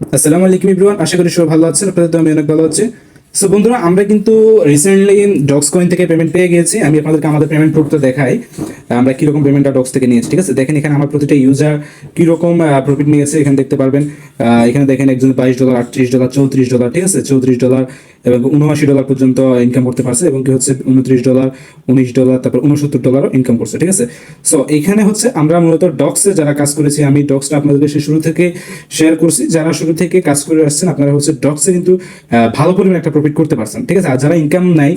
আসসালামু আলাইকুম ইব্রুয়ান আশা করি সবাই ভালো আছেন। আপনাদের তো আমি অনেক ভালো আছি। সো বন্ধুরা, আমরা কিন্তু রিসেন্টলি ডক্স কয়েন থেকে পেমেন্ট পেয়ে গিয়েছি। আমি আপনাদেরকে আমাদের পেমেন্ট প্রুফটা দেখাই। আমরা কীরকম পেমেন্টটা ডক্স থেকে নিয়েছি, ঠিক আছে? দেখেন, এখানে আমার প্রতিটা ইউজার কীরকম প্রফিট নিয়েছে, এখানে দেখতে পারবেন। এখানে দেখেন, একজন বাইশ ডলার আটত্রিশ ডলার চৌত্রিশ ডলার ঠিক আছে? চৌত্রিশ ডলার এবং উনআশি ডলার পর্যন্ত ইনকাম করতে পারছে এবং কি হচ্ছে? উনত্রিশ ডলার উনিশ ডলার তারপর উনসত্তর ডলারও ইনকাম করছে, ঠিক আছে? সো এখানে হচ্ছে আমরা মূলত ডক্সে যারা কাজ করেছি, আমি ডক্সটা আপনাদেরকে সে শুরু থেকে শেয়ার করছি। যারা শুরু থেকে কাজ করে আসছেন, আপনারা হচ্ছে ডক্সে কিন্তু ভালো পরিমাণ একটা করতে পারছেন। ঠিক আছে? আর যারা ইনকাম নাই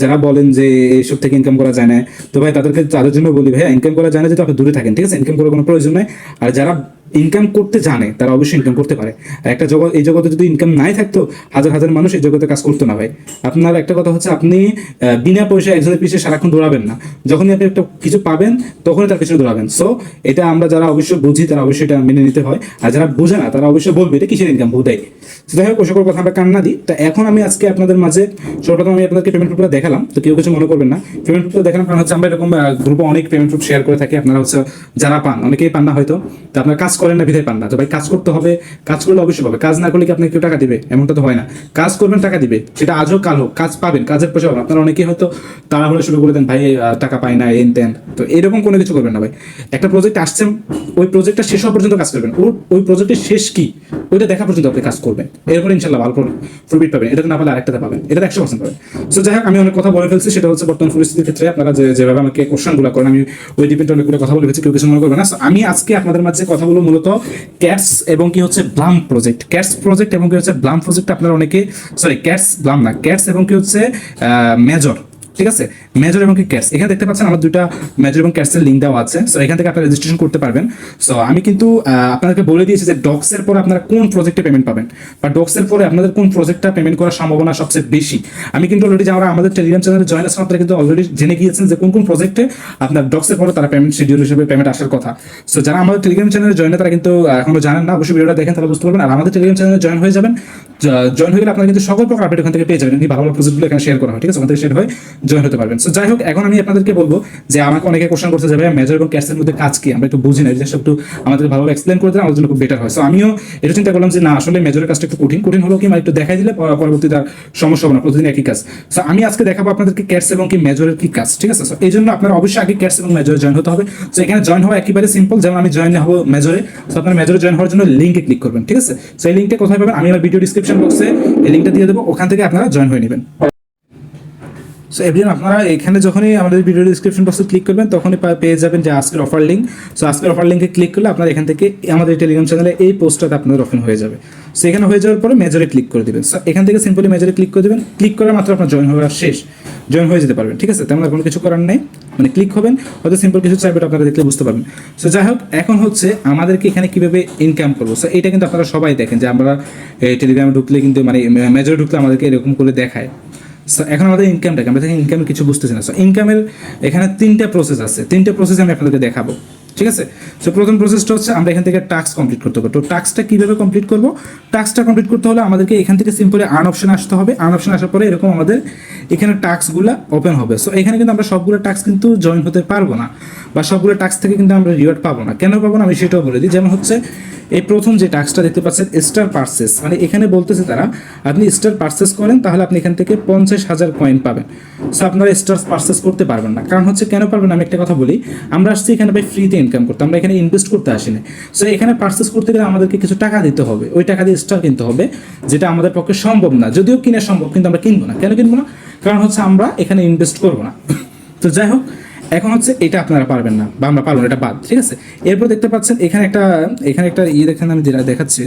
যারা বলেন যে এইসব থেকে ইনকাম করা যায় না, তো ভাই তাদেরকে তাদের জন্য বলি ভাই ইনকাম করা যায় না যেহেতু আপনি দূরে থাকেন, ঠিক আছে? ইনকাম করার কোনো প্রয়োজন নাই। আর যারা ইনকাম করতে জানে, তারা অবশ্যই ইনকাম করতে পারে। একটা জগৎ, এই জগতে যদি ইনকাম নাই থাকতো, হাজার হাজার মানুষ এই জগতে কাজ করতো না ভাই। আপনার একটা কথা হচ্ছে, আপনি বিনা পয়সা একজনের পিছিয়ে সারাক্ষণ দৌড়াবেন না। যখনই আপনি একটা কিছু পাবেন, তখনই তার পিছনে দৌড়াবেন। সো এটা আমরা যারা অবশ্যই বুঝি, তারা অবশ্যই এটা মেনে নিতে হয়। আর যারা বোঝে না, তারা অবশ্যই বলবে, এটা কিসের ইনকাম বোধ তো যাই হোক, ওই সকল কথা আমরা কান্না দিই। তা এখন আমি আজকে আপনাদের মাঝে, সর্বপ্রথম আমি আপনাদেরকে পেমেন্ট প্রুফটা দেখালাম। তো কেউ কিছু মনে করবেন না। পেমেন্ট প্রুফটা দেখালাম কারণ হচ্ছে, আমরা এরকম গ্রুপে অনেক পেমেন্ট প্রুফ শেয়ার করে থাকি। আপনারা হচ্ছে, যারা পান, অনেকেই পান না হয়তো। তো আপনারা কাজ করেন না বিধায় পান না। তো ভাই, কাজ করতে হবে, কাজ করলে অবশ্যই পাবে। কাজ না করলে কি আপনাকে কেউ টাকা দিবে? এমনটা তো হয় না। কাজ করবেন, টাকা দিবে। সেটা আজও কাল হোক, কাজ পাবেন, কাজের পয়সা পাবেন। আপনারা অনেকেই হয়তো তাড়াহুড়ো শুরু করে দেন, ভাই টাকা পাই না এন তেন তো এরকম কোনো কিছু করবেন না ভাই। একটা প্রজেক্ট আসছে, ওই প্রজেক্টটা শেষ হওয়া পর্যন্ত কাজ করবেন। ওর, ওই প্রজেক্টের শেষ কি? ওইটা দেখা পর্যন্ত আপনি কাজ করবেন। এরপর ইনশাল্লাহ ভালো প্রফিট পাবেন। এটা না পারলে আরেকটাতে পাবেন। এটা একশো পার্সেন্ট পাবেন। সো যাই হোক, আমি অনেক কথা বলে ফেলছি। সেটা হচ্ছে বর্তমান পরিস্থিতির ক্ষেত্রে। আপনারা যে, যেভাবে আমাকে কোশ্চেনগুলো করেন, আমি ওই ডিপেন্ড অনেকগুলো কথা বলে ফেলছি, কেউ কিছু মনে করবে না। আমি আজকে আপনাদের মাঝে কথাগুলো মূলত ক্যাটস এবং কি হচ্ছে ব্লাম প্রজেক্ট ক্যাটস প্রজেক্ট এবং কি হচ্ছে ব্লাম প্রজেক্ট আপনারা অনেকে সরি ক্যাটস ব্লাম না। ক্যাটস এবং কি হচ্ছে মেজর ঠিক আছে? মেজর এবং ক্যাটস এখানে দেখতে পাচ্ছেন আমার দুইটা মেজর এবং ক্যাটসের লিঙ্ক দেওয়া আছে। সো এখান থেকে আপনারা রেজিস্ট্রেশন করতে পারবেন। সো আমি কিন্তু আপনাদেরকে বলে দিয়েছি যে ডক্সের পরে আপনারা কোন প্রজেক্টে পেমেন্ট পাবেন। বা ডক্সের পরে আপনাদের কোন প্রজেক্টটা পেমেন্ট করার সম্ভাবনা সবচেয়ে বেশি। আমি কিন্তু অলরেডি যারা আমাদের টেলিগ্রাম চ্যানেলে জয়েন আছেন, আপনারা কিন্তু অলরেডি জেনে গিয়েছেন যে কোন কোন প্রজেক্টে আপনার ডক্সের পরে তারা পেমেন্ট শিডিউল হিসেবে পেমেন্ট আসার কথা। সো যারা আমাদের টেলিগ্রাম চ্যানেলে জয়েন তারা কিন্তু এখনও জানেন না। অবশ্যই ভিডিওটা দেখেন তারা বুঝতে পারবেন। আর আমাদের টেলিগ্রাম চ্যানেলে জয়েন হয়ে যাবেন। জয়েন হয়ে গেলে আপনারা কিন্তু সকল প্রকার আপডেট ওখান থেকে পেয়ে যাবেন। ভালো ভালো প্রজেক্টগুলো এখানে শেয়ার করা হয়, ঠিক আছে? ওখান থেকে শেয়ার হয়ে। জয়েন হতে পারবেন। সো যাই হোক এখন আমি আপনাদেরকে বলব যে আমাকে অনেকে কোশ্চেন করতে যাবে মেজর এবং ক্যাশের মধ্যে কাজ কি? আমরা একটু বুঝি না জিনিসটা একটু আমাদের ভালোভাবে এক্সপ্লেন করে দিলে আমাদের জন্য খুব বেটার হয়। সো আমিও এটা চিন্তা করলাম যে, না, আসলে মেজরের কাজটা একটু কঠিন। কঠিন হলো কি একটু দেখাই দিলে পর- পরবর্তীতে সমস্যা হবে না, প্রতিদিন একই কাজ। সো আমি আজকে দেখাবো আপনাদেরকে ক্যাটস এবং কি মেজরের কি কাজ, ঠিক আছে? সো এই জন্য আপনারা অবশ্যই আগে ক্যাটস এবং মেজরে জয়েন হতে হবে। সো এখানে জয়েন হওয়া একেবারে সিম্পল যেমন আমি জয়েন হব মেজরে সো আপনার মেজরে জয়েন হওয়ার জন্য লিঙ্কে ক্লিক করবেন, ঠিক আছে? সো এই লিঙ্কটা কোথায় পাবেন? আমি আমার ভিডিও ডিসক্রিপশন বক্সে এই লিঙ্কটা দিয়ে দেবো, ওখান থেকে আপনারা জয়েন হয়ে নেবেন। সো এভরিওয়ান আপনারা এখানে যখনই আমাদের ভিডিও ডিসক্রিপশন বক্সে ক্লিক করবেন, তখনই পেয়ে যাবেন যে আজকের অফার লিঙ্ক সো আজকের অফার লিঙ্কে ক্লিক করলে আপনার এখান থেকে আমাদের টেলিগ্রাম চ্যানেলে এই পোস্টটাতে আপনাদের ওপেন হয়ে যাবে। সো এখানে হয়ে যাওয়ার পরে মেজরে ক্লিক করে দেবেন। সো এখান থেকে সিম্পলি মেজরে ক্লিক করে দেবেন। ক্লিক করার মাত্র আপনার জয়েন হওয়া শেষ। জয়েন হয়ে যেতে পারবেন, ঠিক আছে? তেমন কোনো কিছু করার নেই। মানে ক্লিক হবেন, হয়তো সিম্পল কিছু চাইবে, আপনারা দেখলে বুঝতে পারবেন। সো যাই হোক, এখন হচ্ছে আমাদেরকে এখানে কীভাবে ইনকাম করব। সো এটা কিন্তু আপনারা সবাই দেখেন যে আমরা টেলিগ্রামে ঢুকলে কিন্তু মানে মেজরে ঢুকলে আমাদেরকে এরকম করে দেখায়। সো এখন আমাদের ইনকামটাকে আমরা ইনকাম কিছু বুঝতেছি না। সো ইনকামের এখানে তিনটা প্রসেস আছে। তিনটা প্রসেস আমি আপনাদেরকে দেখাবো। ঠিক আছে? সো প্রথম প্রসেসটা হচ্ছে আমরা এখান থেকে টাস্ক কমপ্লিট করতে হবে। তো টাস্কটা কীভাবে কমপ্লিট করব? টাস্কটা কমপ্লিট করতে হলে আমাদেরকে এখান থেকে সিম্পলি আর্ন অপশন আসতে হবে। আর্ন অপশন আসার পরে এরকম আমাদের এখানে টাস্কগুলো ওপেন হবে। সো এখানে কিন্তু আমরা সবগুলো টাস্ক কিন্তু জয়েন হতে পারব না বা সবগুলো টাস্ক থেকে কিন্তু আমরা রিওয়ার্ড পাবো না। কেন পাবো না? আমি সেটাও বলে দিই। যেমন হচ্ছে, এই প্রথম যে টাস্কটা দেখতে পাচ্ছেন স্টার পার্সেস মানে এখানে বলতেছে তারা, আপনি স্টার পার্সেস করেন, তাহলে আপনি এখান থেকে পঞ্চাশ হাজার কয়েন পাবেন। সো আপনারা স্টার পার্সেস করতে পারবেন না। কারণ হচ্ছে, কেন পারবেন আমি একটা কথা বলি। আমরা আসছি এখানে ভাই ফ্রিতে ইনকাম করতে। আমরা এখানে ইনভেস্ট করতে আসি না সো এখানে পার্সেস করতে গেলে আমাদেরকে কিছু টাকা দিতে হবে। ওই টাকা দিয়ে স্টক কিনতে হবে, যেটা আমাদের পক্ষে সম্ভব না। যদিও কিনা সম্ভব, কিন্তু আমরা কিনবো না। কেন কিনবো না? কারণ হচ্ছে আমরা এখানে ইনভেস্ট করব না। তো যাই হোক, এখন হচ্ছে এটা আপনারা পারবেন না, বা আমরা পারব না, এটা বাদ। ঠিক আছে? এরপর দেখতে পাচ্ছেন, এখানে একটা এখানে একটা ইয়ে দেখেন, আমি যেটা দেখাচ্ছি।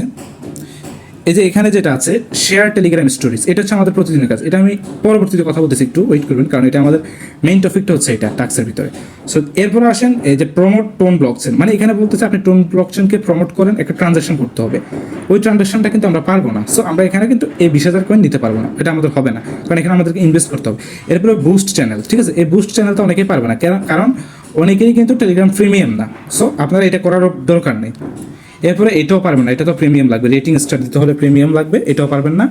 এই যে এখানে যেটা আছে শেয়ার টেলিগ্রাম স্টোরিজ এটা হচ্ছে আমাদের প্রতিদিনের কাজ। এটা আমি পরবর্তীতে কথা বলতেছি একটু ওয়েট করবেন, কারণ এটা আমাদের মেইন টপিকটা হচ্ছে এটা টাক্সের ভিতরে। সো এরপর আসেন, এই যে প্রমোট টোন ব্লকচেন মানে এখানে বলতেছে আপনি টোন ব্লকচেনকে প্রমোট করেন, একটা ট্রানজাকশন করতে হবে। ওই ট্রানজাকশনটা কিন্তু আমরা পারব না। সো আমরা এখানে কিন্তু এই বিশ হাজার কয়েন নিতে পারব না। এটা আমাদের হবে না। কারণ এখানে আমাদেরকে ইনভেস্ট করতে হবে। এরপরে বুস্ট চ্যানেল ঠিক আছে? এই বুস্ট চ্যানেলটা অনেকেই পারবে না। কারণ অনেকেই কিন্তু টেলিগ্রাম প্রিমিয়াম না। সো আপনারা এটা করার দরকার নেই। এরপরে এটাও পারবেন না, এটা তো প্রিমিয়াম লাগবে রেটিং স্টার দিতে হলে প্রিমিয়াম লাগবে, এটাও পারবেন না।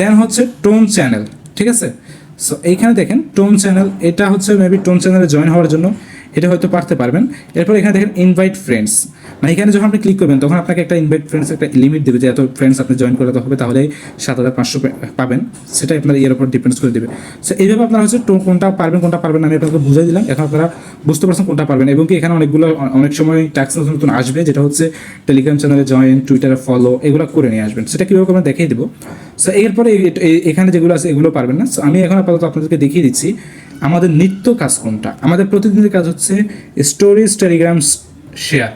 দেন হচ্ছে টোন চ্যানেল ঠিক আছে? সো এইখানে দেখেন টোন চ্যানেল এটা হচ্ছে মেবি টোন চ্যানেলে জয়েন হওয়ার জন্য, এটা হয়তো পারতে পারবেন। এরপর এখানে দেখেন ইনভাইট ফ্রেন্ডস মানে এখানে যখন আপনি ক্লিক করবেন, তখন আপনাকে একটা ইনভাইট ফ্রেন্ডস একটা লিমিট দেবে যে এত ফ্রেন্ডস আপনি জয়েন করাতে হবে, তাহলে সাত হাজার পাঁচশো পাবেন। সেটা আপনার ইয়ের উপর ডিপেন্ডস করে দেবে। সো এইভাবে আপনারা হচ্ছে কোনটা পারবেন কোনটা পারবেন না, আমি আপনাকে বুঝাই দিলাম। এখন আপনারা বুঝতে পারছেন কোনটা পারবেন। এবং কি এখানে অনেকগুলো অনেক সময় ট্যাক্স নতুন নতুন আসবে, যেটা হচ্ছে টেলিগ্রাম চ্যানেলে জয়েন টুইটারে ফলো এগুলো করে নিয়ে আসবেন। সেটা কীভাবে আমরা দেখিয়ে দেবো। সো এরপরে এখানে যেগুলো আছে, এগুলো পারবেন না। সো আমি এখন আপাতত আপনাদেরকে দেখিয়ে দিচ্ছি, আমাদের নিত্য কাজ কোনটা? আমাদের প্রতিদিনের কাজ হচ্ছে স্টোরিজ টেলিগ্রাম শেয়ার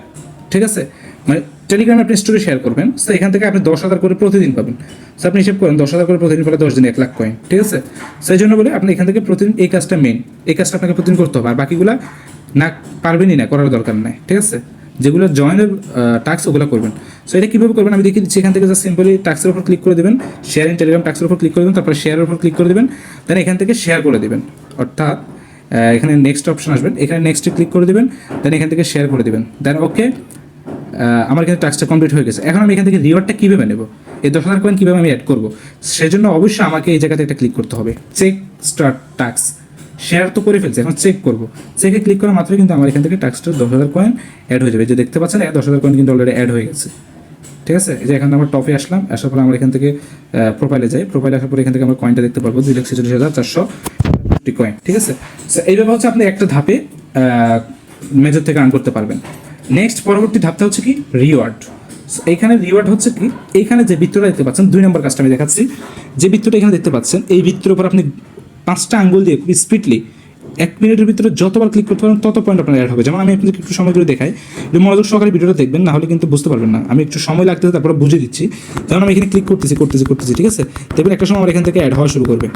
ঠিক আছে? মানে টেলিগ্রামে আপনি স্টোরি শেয়ার করবেন, তো এখান থেকে আপনি দশ হাজার করে প্রতিদিন পাবেন। তো আপনি হিসেব করেন, দশ হাজার করে প্রতিদিন পেলে দশ দিন এক লাখ কয়েন ঠিক আছে? সেই জন্য বলে আপনি এখান থেকে প্রতিদিন এই কাজটা মেন এই কাজটা আপনাকে প্রতিদিন করতে হবে। আর বাকিগুলা না পারবেনই না, করার দরকার নাই, ঠিক আছে? যেগুলো জয়েনের টাস্ক ওগুলো করবেন। সো এটা কীভাবে করবেন? আমি দেখিয়ে দিচ্ছি, এখান থেকে জাস্ট সিম্পলি টাক্সের উপর ক্লিক করে দেবেন শেয়ার ইন টেলিগ্রাম টাক্সের উপর ক্লিক করে দেবেন, তারপর শেয়ারের উপর ক্লিক করে দেবেন দেন এখান থেকে শেয়ার করে দেবেন। অর্থাৎ এখানে নেক্সট অপশন আসবেন এখানে নেক্সটে ক্লিক করে দেবেন দেন এখান থেকে শেয়ার করে দেবেন। দেন ওকে আমার কিন্তু টাস্কটা কমপ্লিট হয়ে গেছে। এখন আমি এখান থেকে রিওয়ার্ডটা কীভাবে নেব? এই দশ হাজার কয়েন কীভাবে আমি অ্যাড করব? সেজন্য অবশ্যই আমাকে এই জায়গাতে একটা ক্লিক করতে হবে। চেক স্টার্ট টাক্স শেয়ার তো করে ফেলছে, এখন চেক করব। চেকে ক্লিক করা মাত্রই কিন্তু আমার এখান থেকে টাক্সটা দশ হাজার কয়েন অ্যাড হয়ে যাবে। যে দেখতে পাচ্ছেন দশ হাজার কয়েন কিন্তু অলরেডি অ্যাড হয়ে গেছে। ঠিক আছে? যে এখানে আমরা টপে আসলাম, আসার পরে আমরা এখান থেকে প্রোফাইলে যাই। প্রোফাইলে আসার পরে এখান থেকে আমরা কয়েনটা দেখতে পারব। দুই লাখ ছেচল্লিশ হাজার চারশো কয়েন ঠিক আছে? এইভাবে হচ্ছে আপনি একটা ধাপে মেজর থেকে আর্ন করতে পারবেন। নেক্সট পরবর্তী ধাপটা হচ্ছে কি? রিওয়ার্ড এইখানে রিওয়ার্ড হচ্ছে কি? এইখানে যে বৃত্তটা দেখতে পাচ্ছেন, দুই নম্বর কাজটা আমি দেখাচ্ছি। যে বৃত্তটা এখানে দেখতে পাচ্ছেন, এই বৃত্তের উপর আপনি পাঁচটা আঙ্গুল দিয়ে খুব স্পিডলি এক মিনিটের ভিতরে যতবার ক্লিক করতে পারবেন, তত পয়েন্ট আপনার অ্যাড হবে। যেমন আমি আপনাদেরকে একটু সময় করে দেখাই, একটু মনোযোগ সহকারে ভিডিওটা দেখবেন, না হলে কিন্তু বুঝতে পারবেন না। আমি একটু সময় লাগতেছে, তারপরে বুঝে দিচ্ছি। যেমন আমি এখানে ক্লিক করতেছি করতেছি করতেছি, ঠিক আছে? দেখবেন একটা সময় আমার এখান থেকে অ্যাড হওয়া শুরু করবে।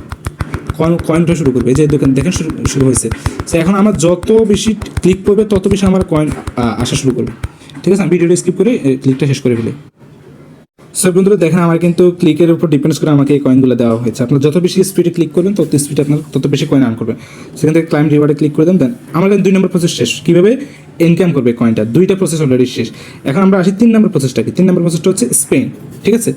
কয়েন, কয়েনটা শুরু করবে যে দোকান দেখেন শুরু হয়েছে। তো এখন আমার যত বেশি ক্লিক করবে, তত বেশি আমার কয়েন আসা শুরু করবে। ঠিক আছে, আমি ভিডিওটা স্কিপ করে ক্লিকটা শেষ করে ফেলি। সো বন্ধুরা, দেখেন, আমার কিন্তু ক্লিকের উপর ডিপেন্ডস করে আমাকে এই কয়েনগুলো দেওয়া হয়েছে। আপনার যত বেশি স্পিডে ক্লিক করবেন, তত স্পিডে আপনার, তত বেশি কয়েন আর্ন করবেন। সেখান থেকে ক্লাইম রিওয়ার্ডে ক্লিক করে দেন দেন আমার দুই নম্বর প্রসেস শেষ। কীভাবে? ইনকাম করবে কয়েনটা দুইটা প্রসেস অলরেডি শেষ। এখন আমরা আসি তিন নম্বর প্রসেসটা কি তিন নম্বর প্রসেসটা হচ্ছে স্পেন ঠিক আছে?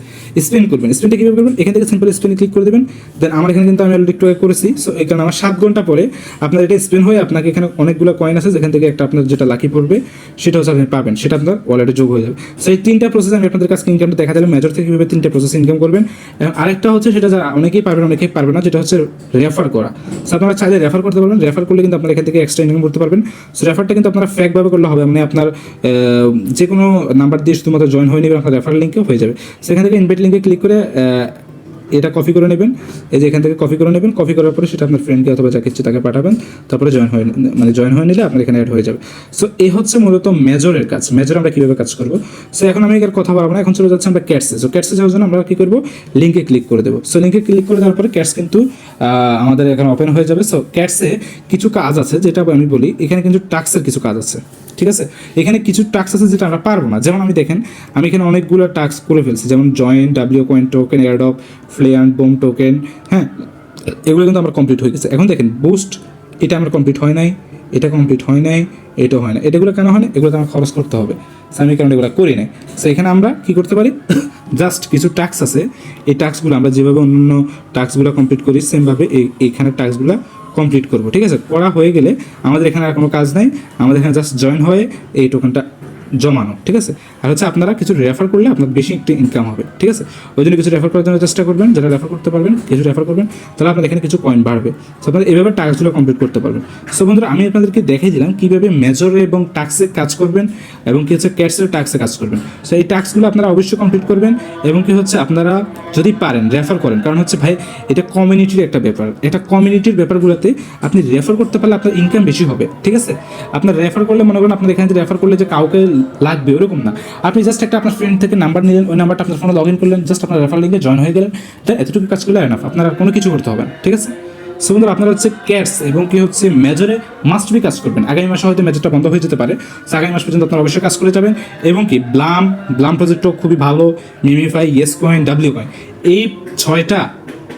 স্পেন করবেন। স্পেনটা কীভাবে করবেন? এখান থেকে সিম্পল স্পেনে ক্লিক করে দেবেন। দেন আমার এখানে কিন্তু আমি অলরেডি একটু করেছি। সো এখানে আমার সাত ঘণ্টা পরে আপনার এটা স্পেন হয়ে আপনাকে এখানে অনেকগুলো কয়েন আছে। যেখান থেকে একটা আপনার যেটা লাকি পড়বে, সেটা হচ্ছে আপনি পাবেন। সেটা আপনার ওয়ালেটে যোগ হয়ে যাবে। সো এই তিনটা প্রসেস আমি আপনাদের কাছে ইনকামটা দেখা দিলাম মেজর থেকে কীভাবে তিনটা প্রসেস ইনকাম করবেন। এবং আরেকটা হচ্ছে সেটা যারা অনেকেই পারবেন, অনেকেই পারবে না, যেটা হচ্ছে রেফার করা। সো আপনারা চাইলে রেফার করতে পারবেন। রেফার করলে কিন্তু আপনারা এখান থেকে এক্সট্রা ইনকাম করতে পারবেন। সো রেফারটা কিন্তু আপনারা ফ্যাকভাবে করলে হবে। মানে আপনার যে কোনো নাম্বার দিয়ে শুধুমাত্র জয়েন হয়ে নেবেন, আপনার রেফার লিঙ্কেও হয়ে যাবে। সেখান থেকে ইনভাইট লিঙ্কে ক্লিক করে এটা কপি করে নেবেন। এই যে এখান থেকে কপি করে নেবেন কপি করার পরে সেটা আপনার ফ্রেন্ডকে অথবা যাকে ইচ্ছে তাকে পাঠাবেন। তারপরে জয়েন হয়ে মানে জয়েন হয়ে নিলে আপনার এখানে অ্যাড হয়ে যাবে। সো এই হচ্ছে মূলত মেজরের কাজ। মেজর আমরা কীভাবে কাজ করব? সো এখন আমি আর কথা বলব না। এখন চলে যাচ্ছে আমরা ক্যাটসে সো ক্যাটসে যাওয়ার জন্য আমরা কী করব? লিঙ্কে ক্লিক করে দেবো। সো লিঙ্কে ক্লিক করে দেওয়ার পরে ক্যাটস কিন্তু আমাদের এখানে ওপেন হয়ে যাবে। সো ক্যাটসে কিছু কাজ আছে, যেটা আমি বলি। এখানে কিন্তু টাক্সের কিছু কাজ আছে। ঠিক আছে? এখানে কিছু টাস্ক আছে যেটা আমরা পারব না। যেমন আমি দেখেন, আমি এখানে অনেকগুলো টাস্ক করে ফেলছি। যেমন join W coin token airdrop ফ্লেয়ান্ড বোম টোকেন হ্যাঁ? এগুলো কিন্তু আমার কমপ্লিট হয়ে গেছে। এখন দেখেন বুস্ট এটা আমার কমপ্লিট হয় নাই, এটা কমপ্লিট হয় নাই, এটা হয় না। এটাগুলো কেন হয় না? এগুলো তো আমার খরচ করতে হবে। আমি কারণ এগুলো করি নাই? সো এখানে আমরা কি করতে পারি? জাস্ট কিছু টাস্ক আছে। এই টাস্কগুলো আমরা যেভাবে অন্য টাস্কগুলো কমপ্লিট করি সেমভাবে এই এইখানে টাস্কগুলো কমপ্লিট করব, ঠিক আছে? করা হয়ে গেলে আমাদের এখানে আর কোনো কাজ নাই, আমাদের এখানে জাস্ট জয়েন হয়ে এই টোকেনটা জমানো, ঠিক আছে? আর হচ্ছে আপনারা কিছু রেফার করলে আপনার বেশি একটু ইনকাম হবে, ঠিক আছে? ওই জন্য কিছু রেফার করার জন্য চেষ্টা করবেন, যারা রেফার করতে পারবেন, কিছু রেফার করবেন, তাহলে আপনার এখানে কিছু কয়েন বাড়বে। সো আপনারা এইভাবে টাস্কগুলো কমপ্লিট করতে পারবেন। সো বন্ধুরা, আমি আপনাদেরকে দেখিয়ে দিলাম কীভাবে মেজরে এবং টাক্সে কাজ করবেন এবং কি হচ্ছে ক্যাটসের টাক্সে কাজ করবেন। সো এই টাস্কগুলো আপনারা অবশ্যই কমপ্লিট করবেন এবং কি হচ্ছে আপনারা যদি পারেন রেফার করেন। কারণ হচ্ছে ভাই, এটা কমিউনিটির একটা ব্যাপার। এটা কমিউনিটির ব্যাপারগুলোতে আপনি রেফার করতে পারলে আপনার ইনকাম বেশি হবে, ঠিক আছে? আপনার রেফার করলে মনে করেন আপনার এখানে রেফার করলে যে কাউকে লাগবে, ওরকম না। আপনি জাস্ট একটা আপনার ফ্রেন্ড থেকে নাম্বার নিলেন, ওই নাম্বারটা আপনার ফোনে লগ ইন করলেন জাস্ট আপনার রেফার লিঙ্কে জয়েন হয়ে গেলেন দেন এতটুকু কাজ করলে এনাফ আপনার কোনো কিছু করতে হবে ঠিক আছে? সো বন্ধুরা, আপনারা হচ্ছে ক্যাটস এবং কি হচ্ছে মেজরে মাস্ট বি কাজ করবেন। আগামী মাসে হয়তো মেজরটা বন্ধ হয়ে যেতে পারে। আগামী মাস পর্যন্ত আপনারা অবশ্যই কাজ করে যাবেন এবং কি ব্লাম ব্লাম প্রজেক্টও খুবই ভালো Memefi yes coin W coin এই ছয়টা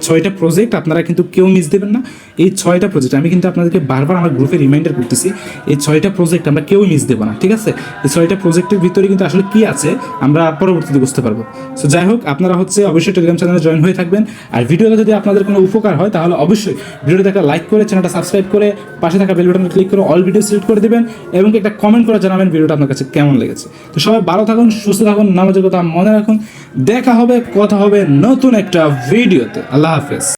ছয়টা প্রজেক্ট আপনারা কিন্তু কেউ মিস দেবেন না। এই ছয়টা প্রজেক্ট আমি কিন্তু আপনাদেরকে বারবার আমার গ্রুপে রিমাইন্ডার করতেছি, এই ছয়টা প্রজেক্ট আমরা কেউ মিস দেবো না, ঠিক আছে? এই ছয়টা প্রজেক্টের ভিতরে কিন্তু আসলে কি আছে, আমরা পরবর্তীতে বুঝতে পারব। সো যাই হোক, আপনারা হচ্ছে অবশ্যই টেলিগ্রাম চ্যানেলে জয়েন হয়ে থাকবেন। আর ভিডিওটা যদি আপনাদের কোনো উপকার হয়, তাহলে অবশ্যই ভিডিওটা একটা লাইক করে চ্যানেলটা সাবস্ক্রাইব করে, পাশে থাকা বেল বাটনে ক্লিক করে অল ভিডিও সিলেক্ট করে দেবেন এবং একটা কমেন্ট করে জানাবেন ভিডিওটা আপনার কাছে কেমন লেগেছে। তো সবাই ভালো থাকুন, সুস্থ থাকুন, নামাজের কথা মনে রাখুন। দেখা হবে, কথা হবে নতুন একটা ভিডিওতে। আল্লাহ হাফেজ